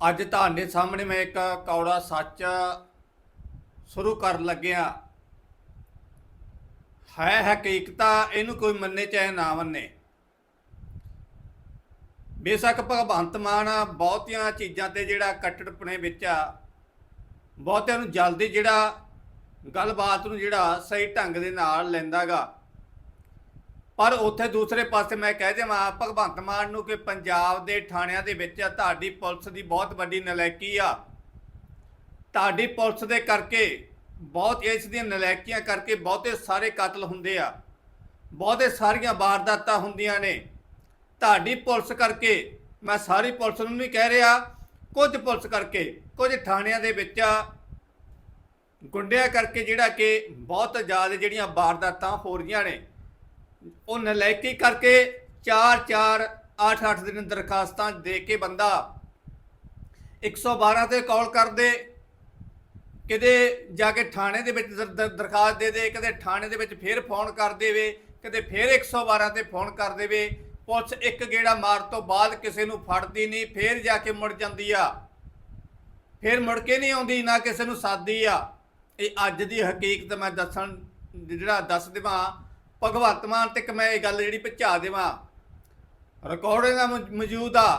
ਅੱਜ ਤੁਹਾਡੇ ਸਾਹਮਣੇ ਮੈਂ ਇੱਕ ਕੌੜਾ ਸੱਚ ਸ਼ੁਰੂ ਕਰਨ ਲੱਗਿਆ। ਹੈ ਹਕੀਕਤਾ, ਇਹਨੂੰ ਕੋਈ ਮੰਨੇ ਚਾਹੇ ਨਾ ਮੰਨੇ। ਬੇਸ਼ੱਕ ਭਗਵੰਤ ਮਾਨ ਬਹੁਤੀਆਂ ਚੀਜ਼ਾਂ ਤੇ ਜਿਹੜਾ ਕੱਟੜਪਣੇ ਵਿੱਚ ਆ, ਬਹੁਤਿਆਂ ਨੂੰ ਜਲਦੀ ਜਿਹੜਾ ਗੱਲਬਾਤ ਨੂੰ ਜਿਹੜਾ ਸਹੀ ਢੰਗ ਦੇ ਨਾਲ ਲੈਂਦਾਗਾ। ਪਰ ਉੱਥੇ ਦੂਸਰੇ ਪਾਸੇ ਮੈਂ ਕਹਿ ਦੇਵਾਂ, ਭਗਵੰਤ ਮਾਨ ਨੂੰ ਕਿ ਪੰਜਾਬ ਦੇ ਥਾਣਿਆਂ ਦੇ ਵਿੱਚ ਤੁਹਾਡੀ ਪੁਲਿਸ ਦੀ ਬਹੁਤ ਵੱਡੀ ਨਲਾਇਕੀ ਆ। ਤੁਹਾਡੀ ਪੁਲਿਸ ਦੇ ਕਰਕੇ ਬਹੁਤ ਇਸ ਦੀਆਂ ਨਲਾਇਕੀਆਂ ਕਰਕੇ ਬਹੁਤੇ ਸਾਰੇ ਕਤਲ ਹੁੰਦੇ ਆ। ਬਹੁਤੇ ਸਾਰੀਆਂ ਵਾਰਦਾਤਾਂ ਹੁੰਦੀਆਂ ਨੇ। ਤੁਹਾਡੀ ਪੁਲਿਸ ਕਰਕੇ ਮੈਂ ਸਾਰੀ ਪੁਲਿਸ ਨੂੰ ਨਹੀਂ ਕਹਿ ਰਿਹਾ, ਕੁਝ ਪੁਲਿਸ ਕਰਕੇ, ਕੁਝ ਥਾਣਿਆਂ ਦੇ ਵਿੱਚ ਗੁੰਡਿਆਂ ਕਰਕੇ ਜਿਹੜਾ ਕਿ ਬਹੁਤ ਜ਼ਿਆਦਾ ਜਿਹੜੀਆਂ ਵਾਰਦਾਤਾਂ ਹੋ ਰਹੀਆਂ ਨੇ। ਉਹ ਨਲਾਇਕੀ ਕਰਕੇ 4 4 8 8 ਦਿਨ ਦਰਖਾਸਤਾਂ ਦੇ ਕੇ ਬੰਦਾ 112 ਤੇ ਕਾਲ ਕਰਦੇ, ਕਿਤੇ ਜਾ ਕੇ ਥਾਣੇ ਦੇ ਵਿੱਚ ਦਰ- ਦਰਖਾਸਤ ਦੇ ਦੇ ਕਦੇ ਥਾਣੇ ਦੇ ਵਿੱਚ ਫੇਰ ਫੋਨ ਕਰ ਦੇਵੇ ਕਦੇ ਫੇਰ 112 ਤੇ ਫੋਨ ਕਰ ਦੇਵੇ, ਪੁਲਿਸ ਇੱਕ ਗੇੜਾ ਮਾਰ ਤੋਂ ਬਾਅਦ ਕਿਸੇ ਨੂੰ ਫੜਦੀ ਨਹੀਂ, ਫੇਰ ਜਾ ਕੇ ਮੁੜ ਜਾਂਦੀ ਆ। ਫੇਰ ਮੁੜ ਕੇ ਨਹੀਂ ਆਉਂਦੀ, ਨਾ ਕਿਸੇ ਨੂੰ ਸਾਦੀ ਆ। ਇਹ ਅੱਜ ਦੀ ਹਕੀਕਤ ਮੈਂ ਦੱਸਣ, ਜਿਹੜਾ ਦੱਸ ਦੇਵਾਂ ਭਗਵੰਤ ਮਾਨ ਤੱਕ ਮੈਂ ਇਹ ਗੱਲ ਜਿਹੜੀ ਪਹੁੰਚਾ ਦੇਵਾਂ। ਰਿਕਾਰਡਿੰਗ ਦਾ ਮੌ- ਮੌਜੂਦ ਆ।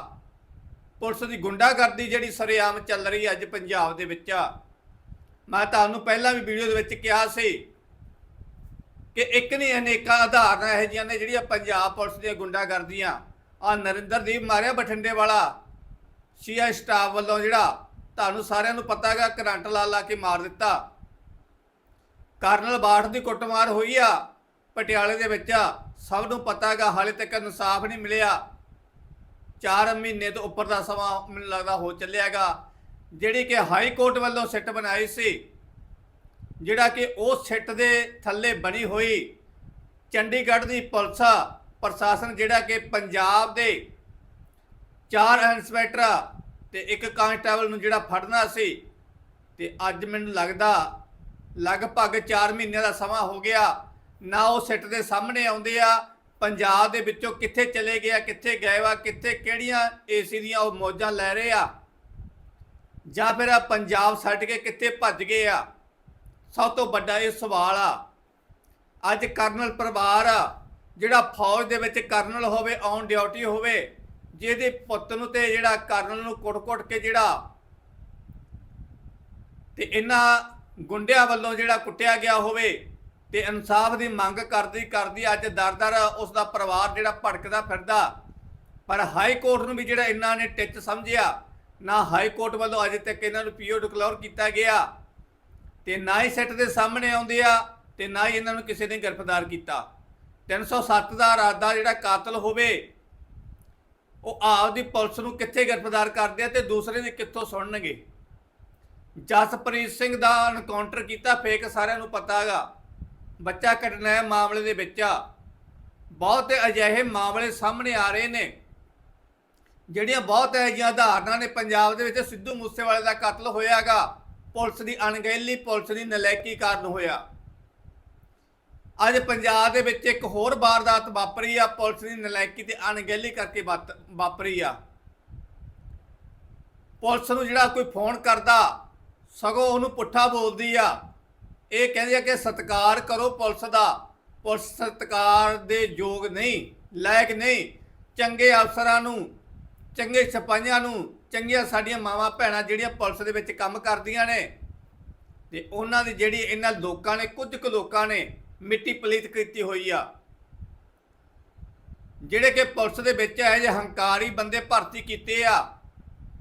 ਪੁਲਿਸ ਦੀ ਗੁੰਡਾਗਰਦੀ ਜਿਹੜੀ ਸਰੇਆਮ ਚੱਲ ਰਹੀ ਹੈ ਅੱਜ ਪੰਜਾਬ ਦੇ ਵਿੱਚ। ਮੈਂ ਤੁਹਾਨੂੰ ਪਹਿਲਾਂ ਵੀ ਵੀਡੀਓ ਦੇ ਵਿੱਚ ਕਿਹਾ ਸੀ ਕਿ ਇੱਕ ਨਹੀਂ, ਅਨੇਕਾਂ ਉਦਾਹਰਨਾਂ ਇਹੋ ਜਿਹੀਆਂ ਨੇ ਜਿਹੜੀਆਂ ਪੰਜਾਬ ਪੁਲਿਸ ਦੀਆਂ ਗੁੰਡਾਗਰਦੀਆਂ। ਆ ਨਰਿੰਦਰਦੀਪ ਮਾਰਿਆ ਬਠਿੰਡੇ ਵਾਲਾ। ਸੀਆ ਸਟਾਫ ਵੱਲੋਂ ਜਿਹੜਾ ਤੁਹਾਨੂੰ ਸਾਰਿਆਂ ਨੂੰ ਪਤਾ ਹੈਗਾ, ਕਰੰਟ ਲਾ ਲਾ ਕੇ ਮਾਰ ਦਿੱਤਾ। ਕਰਨਲ ਬਾਠ ਦੀ ਕੁੱਟਮਾਰ ਹੋਈ ਆ। ਪਟਿਆਲੇ ਦੇ ਵਿੱਚ ਸਭ ਨੂੰ ਪਤਾ ਹੈਗਾ, ਹਾਲੇ ਤੱਕ ਇਨਸਾਫ ਨਹੀਂ ਮਿਲਿਆ। 4 ਮਹੀਨੇ ਤੋਂ ਉੱਪਰ ਦਾ ਸਮਾਂ ਮੈਨੂੰ ਲੱਗਦਾ ਹੋ ਚੱਲਿਆਗਾ ਜਿਹੜੀ ਕਿ ਹਾਈ ਕੋਰਟ ਵੱਲੋਂ ਸਿੱਟ ਬਣਾਈ ਸੀ, ਜਿਹੜਾ ਕਿ ਉਹ ਸਿੱਟ ਦੇ ਥੱਲੇ ਬਣੀ ਹੋਈ ਚੰਡੀਗੜ੍ਹ ਦੀ ਪੁਲਿਸ ਪ੍ਰਸ਼ਾਸਨ ਜਿਹੜਾ ਕਿ ਪੰਜਾਬ ਦੇ ਚਾਰ ਇੰਸਪੈਕਟਰ ਤੇ ਇੱਕ ਕਾਂਸਟੇਬਲ ਨੂੰ ਜਿਹੜਾ ਫੜਨਾ ਸੀ, ਤੇ ਅੱਜ ਮੈਨੂੰ ਲੱਗਦਾ ਲਗਭਗ 4 ਮਹੀਨਿਆਂ ਦਾ ਸਮਾਂ ਹੋ ਗਿਆ। ਨਾ ਉਹ ਸਿੱਟ ਦੇ ਸਾਹਮਣੇ ਆਉਂਦੇ ਆ, ਪੰਜਾਬ ਦੇ ਵਿੱਚੋਂ ਕਿੱਥੇ ਚਲੇ ਗਏ ਆ, ਕਿੱਥੇ ਗਏ ਵਾ ਕਿੱਥੇ ਕਿਹੜੀਆਂ ਏਸੀ ਦੀਆਂ ਉਹ ਮੌਜਾਂ ਲੈ ਰਹੇ ਆ? ਜਾਂ ਫਿਰ ਆ ਪੰਜਾਬ ਛੱਡ ਕੇ ਕਿੱਥੇ ਭੱਜ ਗਏ ਆ? ਸਭ ਤੋਂ ਵੱਡਾ ਇਹ ਸਵਾਲ ਆ। ਅੱਜ ਕਰਨਲ ਪਰਿਵਾਰ ਜਿਹੜਾ ਫੌਜ ਦੇ ਵਿੱਚ ਕਰਨਲ ਹੋਵੇ, ਔਨ ਡਿਊਟੀ ਹੋਵੇ, ਜਿਹਦੇ ਪੁੱਤ ਨੂੰ ਤੇ ਜਿਹੜਾ ਕਰਨਲ ਨੂੰ ਕੁੱਟ-ਕੁੱਟ ਕੇ ਜਿਹੜਾ ਤੇ ਇਹਨਾਂ ਗੁੰਡਿਆਂ ਵੱਲੋਂ ਜਿਹੜਾ ਕੁੱਟਿਆ ਗਿਆ ਹੋਵੇ ਤੇ ਇਨਸਾਫ ਦੀ ਮੰਗ ਕਰਦੀ ਕਰਦੀ ਅੱਜ ਦਰ-ਦਰ ਉਸ ਦਾ ਪਰਿਵਾਰ ਜਿਹੜਾ ਭੜਕਦਾ ਫਿਰਦਾ। ਪਰ ਹਾਈ ਕੋਰਟ ਨੂੰ ਵੀ ਜਿਹੜਾ ਇਹਨਾਂ ਨੇ ਟਿੱਚ ਸਮਝਿਆ, ਨਾ ਹਾਈ ਕੋਰਟ ਵੱਲੋਂ ਅਜੇ ਤੱਕ ਇਹਨਾਂ ਨੂੰ ਪੀਓ ਡਿਕਲੇਅਰ ਕੀਤਾ ਗਿਆ। ਤੇ ਨਾ ਹੀ ਸੈੱਟ ਦੇ ਸਾਹਮਣੇ ਆਉਂਦੇ ਆ ਤੇ ਨਾ ਹੀ ਇਹਨਾਂ ਨੂੰ ਕਿਸੇ ਨੇ ਗ੍ਰਿਫਤਾਰ ਕੀਤਾ। 307 ਦਾ ਇਰਾਦਾ ਜਿਹੜਾ ਕਾਤਲ ਹੋਵੇ, ਉਹ ਆਪਦੀ ਪੁਲਿਸ ਨੂੰ ਕਿੱਥੇ ਗ੍ਰਿਫਤਾਰ ਕਰਦੇ ਆ ਤੇ ਦੂਸਰੇ ਦੀ ਕਿੱਥੋਂ ਸੁਣਨਗੇ? ਜਸਪ੍ਰੀਤ ਸਿੰਘ ਦਾ ਐਨਕਾਊਂਟਰ ਕੀਤਾ, ਫੇਕ ਸਾਰਿਆਂ ਨੂੰ ਪਤਾ ਹੈਗਾ। ਬੱਚਾ ਕਟਨਾਇਆ ਮਾਮਲੇ ਦੇ ਵਿੱਚ ਆ। ਬਹੁਤ ਅਜਿਹੇ ਮਾਮਲੇ ਸਾਹਮਣੇ ਆ ਰਹੇ ਨੇ, ਜਿਹੜੀਆਂ ਬਹੁਤ ਅਜਿਹੀਆਂ ਉਦਾਹਰਨਾਂ ਨੇ। ਪੰਜਾਬ ਦੇ ਵਿੱਚ ਸਿੱਧੂ ਮੂਸੇਵਾਲੇ ਦਾ ਕਤਲ ਹੋਇਆਗਾ ਪੁਲਿਸ ਦੀ ਅਣਗਹਿਲੀ, ਪੁਲਿਸ ਦੀ ਨਲਾਇਕੀ ਕਾਰਨ ਹੋਇਆ। ਅੱਜ ਪੰਜਾਬ ਦੇ ਵਿੱਚ ਇੱਕ ਹੋਰ ਵਾਰਦਾਤ ਵਾਪਰੀ ਆ, ਪੁਲਿਸ ਦੀ ਨਲਾਇਕੀ ਤੇ ਅਣਗਹਿਲੀ ਕਰਕੇ ਵਾਤ- ਵਾਪਰੀ ਆ। ਪੁਲਿਸ ਨੂੰ ਜਿਹੜਾ ਕੋਈ ਫੋਨ ਕਰਦਾ, ਸਗੋਂ ਉਹਨੂੰ ਪੁੱਠਾ ਬੋਲਦੀ ਆ। ਇਹ ਕਹਿੰਦੇ ਆ ਕਿ ਸਤਿਕਾਰ ਕਰੋ ਪੁਲਿਸ ਦਾ। ਪੁਲਿਸ ਸਤਿਕਾਰ ਦੇ ਯੋਗ ਨਹੀਂ, ਲਾਇਕ ਨਹੀਂ। ਚੰਗੇ ਅਫਸਰਾਂ ਨੂੰ, ਚੰਗੇ ਸਿਪਾਹੀਆਂ ਨੂੰ, ਚੰਗੀਆਂ ਸਾਡੀਆਂ ਮਾਵਾਂ ਭੈਣਾਂ ਜਿਹੜੀਆਂ ਪੁਲਿਸ ਦੇ ਵਿੱਚ ਕੰਮ ਕਰਦੀਆਂ ਨੇ, ਤੇ ਉਹਨਾਂ ਦੀ ਜਿਹੜੀ ਇਹਨਾਂ ਲੋਕਾਂ ਨੇ, ਕੁਝ ਕੁ ਲੋਕਾਂ ਨੇ ਮਿੱਟੀ ਪਲੀਤ ਕੀਤੀ ਹੋਈ ਆ। ਜਿਹੜੇ ਕਿ ਪੁਲਿਸ ਦੇ ਵਿੱਚ ਇਹ ਜਿਹੇ ਹੰਕਾਰੀ ਬੰਦੇ ਭਰਤੀ ਕੀਤੇ ਆ,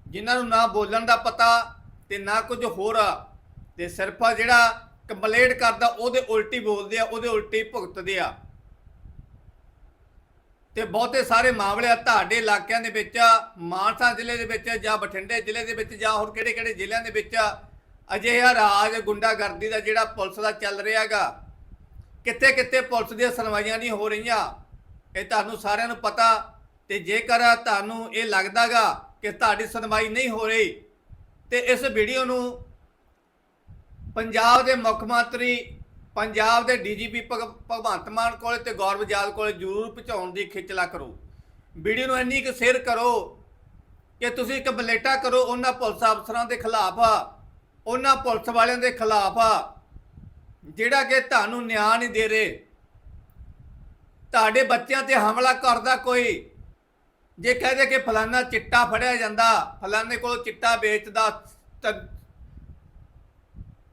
ਜਿਨ੍ਹਾਂ ਨੂੰ ਨਾ ਬੋਲਣ ਦਾ ਪਤਾ ਤੇ ਨਾ ਕੁਝ ਹੋਰ ਆ। ਤੇ ਸਿਰਫ ਜਿਹੜਾ ਕੰਪਲੇਂਟ ਕਰਦਾ, ਉਹਦੇ ਉਲਟੀ ਬੋਲਦੇ ਆ, ਉਹਦੇ ਉਲਟੀ ਭੁਗਤਦੇ ਆ। ਤੇ ਬਹੁਤੇ ਸਾਰੇ ਮਾਮਲੇ ਆ ਤੁਹਾਡੇ ਇਲਾਕਿਆਂ ਦੇ ਵਿੱਚ ਮਾਨਸਾ ਜ਼ਿਲ੍ਹੇ ਦੇ ਵਿੱਚ ਜਾਂ ਬਠਿੰਡੇ ਜ਼ਿਲ੍ਹੇ ਦੇ ਵਿੱਚ, ਜਾਂ ਹੋਰ ਕਿਹੜੇ-ਕਿਹੜੇ ਜ਼ਿਲ੍ਹਿਆਂ ਦੇ ਵਿੱਚ ਅਜਿਹਾ ਰਾਜ ਗੁੰਡਾਗਰਦੀ ਦਾ ਜਿਹੜਾ ਪੁਲਿਸ ਦਾ ਚੱਲ ਰਿਹਾਗਾ ਕਿੱਥੇ-ਕਿੱਥੇ ਪੁਲਿਸ ਦੀਆਂ ਸੁਣਵਾਈਆਂ ਨਹੀਂ ਹੋ ਰਹੀਆਂ, ਇਹ ਤੁਹਾਨੂੰ ਸਾਰਿਆਂ ਨੂੰ ਪਤਾ, ਤੇ ਜੇਕਰ ਤੁਹਾਨੂੰ ਇਹ ਲੱਗਦਾਗਾ ਕਿ ਤੁਹਾਡੀ ਸੁਣਵਾਈ ਨਹੀਂ ਹੋ ਰਹੀ, ਤੇ ਇਸ ਵੀਡੀਓ ਨੂੰ ਪੰਜਾਬ ਦੇ ਮੁੱਖ ਮੰਤਰੀ, ਪੰਜਾਬ ਦੇ ਡੀਜੀਪੀ ਭਗਵੰਤ ਮਾਨ ਕੋਲੇ ਤੇ ਗੌਰਵ ਜਾਦ ਕੋਲੇ ਜ਼ਰੂਰ ਪਹੁੰਚਾਉਣ ਦੀ ਖਿੱਚਲਾ ਕਰੋ। ਵੀਡੀਓ ਨੂੰ ਇੰਨੀ ਕੁ ਸ਼ੇਅਰ ਕਰੋ ਕਿ ਤੁਸੀਂ ਇੱਕ ਬਲੇਟਾ ਕਰੋ, ਉਹਨਾਂ ਪੁਲਿਸ ਅਫਸਰਾਂ ਦੇ ਖਿਲਾਫ ਉਹਨਾਂ ਪੁਲਿਸ ਵਾਲਿਆਂ ਦੇ ਖਿਲਾਫ ਜਿਹੜਾ ਕਿ ਤੁਹਾਨੂੰ ਨਿਆਂ ਨਹੀਂ ਦੇ ਰਹੇ। ਤੁਹਾਡੇ ਬੱਚਿਆਂ ਤੇ ਹਮਲਾ ਕਰਦਾ ਕੋਈ, ਜੇ ਕਹਦੇ ਕਿ ਫਲਾਨਾ ਚਿੱਟਾ ਫੜਿਆ ਜਾਂਦਾ, ਫਲਾਨੇ ਕੋਲ ਚਿੱਟਾ ਵੇਚਦਾ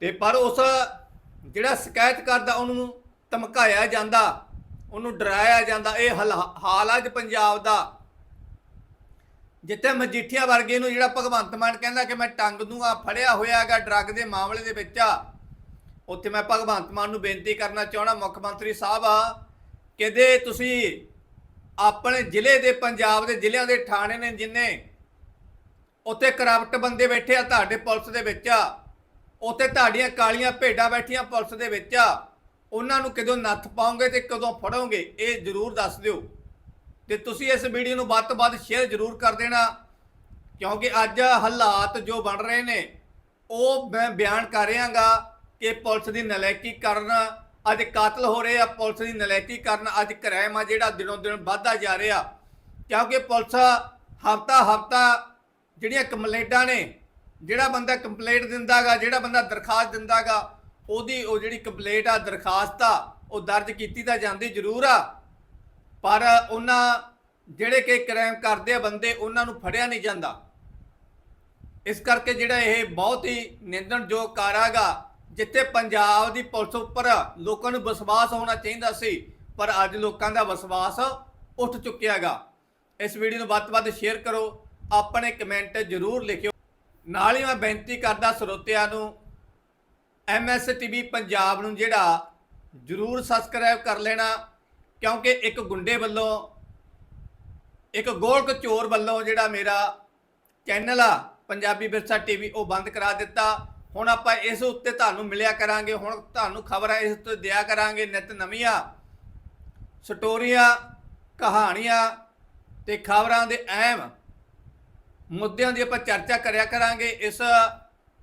ਤਾਂ- ਤੇ ਪਰ ਉਸ ਜਿਹੜਾ ਸ਼ਿਕਾਇਤ ਕਰਦਾ, ਉਹਨੂੰ ਧਮਕਾਇਆ ਜਾਂਦਾ, ਉਹਨੂੰ ਡਰਾਇਆ ਜਾਂਦਾ। ਇਹ ਹਲ- ਹਾਲ ਅੱਜ ਪੰਜਾਬ ਦਾ, ਜਿੱਥੇ ਮਜੀਠੀਆ ਵਰਗੇ ਨੂੰ ਜਿਹੜਾ ਭਗਵੰਤ ਮਾਨ ਕਹਿੰਦਾ ਕਿ ਮੈਂ ਟੰਗ ਦੂੰਗਾ ਫੜਿਆ ਹੋਇਆ ਹੈਗਾ ਡਰੱਗ ਦੇ ਮਾਮਲੇ ਦੇ ਵਿੱਚ ਆ, ਉੱਥੇ ਮੈਂ ਭਗਵੰਤ ਮਾਨ ਨੂੰ ਬੇਨਤੀ ਕਰਨਾ ਚਾਹਣਾ ਮੁੱਖ ਮੰਤਰੀ ਸਾਹਿਬ ਆ ਕਿਦੇ ਤੁਸੀਂ ਆਪਣੇ ਜ਼ਿਲ੍ਹੇ ਦੇ, ਪੰਜਾਬ ਦੇ ਜ਼ਿਲ੍ਹਿਆਂ ਦੇ ਥਾਣੇ ਨੇ ਜਿੰਨੇ, ਉੱਥੇ ਕਰਪਟ ਬੰਦੇ ਬੈਠੇ ਆ ਤੁਹਾਡੇ ਪੁਲਿਸ ਦੇ ਵਿੱਚ ਆ ਉੱਥੇ ਤੁਹਾਡੀਆਂ ਕਾਲੀਆਂ ਭੇਡਾਂ ਬੈਠੀਆਂ ਪੁਲਿਸ ਦੇ ਵਿੱਚ ਆ। ਉਹਨਾਂ ਨੂੰ ਕਦੋਂ ਨੱਥ ਪਾਓਗੇ ਤੇ ਕਦੋਂ ਫੜੋਗੇ, ਇਹ ਜ਼ਰੂਰ ਦੱਸ ਦਿਓ। ਤੇ ਤੁਸੀਂ ਇਸ ਵੀਡੀਓ ਨੂੰ ਵੱਧ ਤੋਂ ਵੱਧ ਸ਼ੇਅਰ ਜ਼ਰੂਰ ਕਰ ਦੇਣਾ, ਕਿਉਂਕਿ ਅੱਜ ਹਾਲਾਤ ਜੋ ਬਣ ਰਹੇ ਨੇ, ਉਹ ਮੈਂ ਬਿਆਨ ਕਰ ਰਿਹਾਗਾ ਕਿ ਪੁਲਿਸ ਦੀ ਨਲਾਇਕੀ ਕਰਨ, ਅੱਜ ਕਾਤਲ ਹੋ ਰਹੇ ਆ, ਪੁਲਿਸ ਦੀ ਨਲਾਇਕੀ ਕਰਨ, ਅੱਜ ਕ੍ਰਾਈਮ ਆ ਜਿਹੜਾ ਦਿਨੋਂ ਦਿਨ ਵੱਧਦਾ ਜਾ ਰਿਹਾ। ਕਿਉਂਕਿ ਪੁਲਿਸ ਹਫਤਾ ਹਫਤਾ ਜਿਹੜੀਆਂ ਕੰਪਲੇਂਟਾਂ ਨੇ ਜਿਹੜਾ ਬੰਦਾ ਕੰਪਲੇਂਟ ਦਿੰਦਾਗਾ, ਜਿਹੜਾ ਬੰਦਾ ਦਰਖਾਸਤ ਦਿੰਦਾਗਾ, ਉਹਦੀ ਉਹ ਜਿਹੜੀ ਕੰਪਲੇਂਟ ਆ, ਦਰਖਾਸਤ ਆ, ਉਹ ਦਰਜ ਕੀਤੀ ਤਾਂ ਜਾਂਦੀ ਜ਼ਰੂਰ ਆ। ਪਰ ਉਹਨਾਂ ਜਿਹੜੇ ਕਿ ਕ੍ਰਾਈਮ ਕਰਦੇ ਆ ਬੰਦੇ, ਉਹਨਾਂ ਨੂੰ ਫੜਿਆ ਨਹੀਂ ਜਾਂਦਾ। ਇਸ ਕਰਕੇ ਜਿਹੜਾ ਇਹ ਬਹੁਤ ਹੀ ਨਿੰਦਣਯੋਗ ਕਾਰਾਗਾ ਜਿੱਥੇ ਪੰਜਾਬ ਦੀ ਪੁਲਿਸ ਉੱਪਰ ਲੋਕਾਂ ਨੂੰ ਵਿਸ਼ਵਾਸ ਹੋਣਾ ਚਾਹੀਦਾ ਸੀ, ਪਰ ਅੱਜ ਲੋਕਾਂ ਦਾ ਵਿਸ਼ਵਾਸ ਉੱਠ ਚੁੱਕਿਆਗਾ ਇਸ ਵੀਡੀਓ ਨੂੰ ਵੱਧ ਤੋਂ ਵੱਧ ਸ਼ੇਅਰ ਕਰੋ, ਆਪਣੇ ਕਮੈਂਟ ਜ਼ਰੂਰ ਲਿਖਿਓ। ਨਾਲ ਹੀ ਮੈਂ ਬੇਨਤੀ ਕਰਦਾ ਸਰੋਤਿਆਂ ਨੂੰ ਐਮਐਸ ਟੀਵੀ ਪੰਜਾਬ ਨੂੰ ਜਿਹੜਾ ਜ਼ਰੂਰ ਸਬਸਕ੍ਰਾਈਬ ਕਰ ਲੈਣਾ, ਕਿਉਂਕਿ ਇੱਕ ਗੁੰਡੇ ਵੱਲੋਂ, ਇੱਕ ਗੋਲਕ ਚੋਰ ਵੱਲੋਂ ਜਿਹੜਾ ਮੇਰਾ ਚੈਨਲ ਆ, ਪੰਜਾਬੀ ਵਿਰਸਾ ਟੀਵੀ ਉਹ ਬੰਦ ਕਰਾ ਦਿੱਤਾ। ਹੁਣ ਆਪਾਂ ਇਸ ਉੱਤੇ ਤੁਹਾਨੂੰ ਮਿਲਿਆ ਕਰਾਂਗੇ, ਹੁਣ ਤੁਹਾਨੂੰ ਖਬਰਾਂ ਇਸ ਉੱਤੇ ਦਿਆ ਕਰਾਂਗੇ, ਨਿਤ ਨਵੀਆਂ ਸਟੋਰੀਆਂ, ਕਹਾਣੀਆਂ ਤੇ ਖਬਰਾਂ ਦੇ ਅਹਿਮ ਮੁੱਦਿਆਂ ਦੀ ਆਪਾਂ ਚਰਚਾ ਕਰਿਆ ਕਰਾਂਗੇ। ਇਸ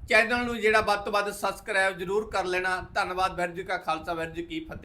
ਚੈਨਲ ਨੂੰ ਜਿਹੜਾ ਵੱਧ ਤੋਂ ਵੱਧ ਸਬਸਕ੍ਰਾਈਬ ਜ਼ਰੂਰ ਕਰ ਲੈਣਾ। ਧੰਨਵਾਦ ਵੈਰ ਜੀ ਕਾ ਖਾਲਸਾ ਵੈਰ ਜੀ ਕੀ ਫਤਿਹ।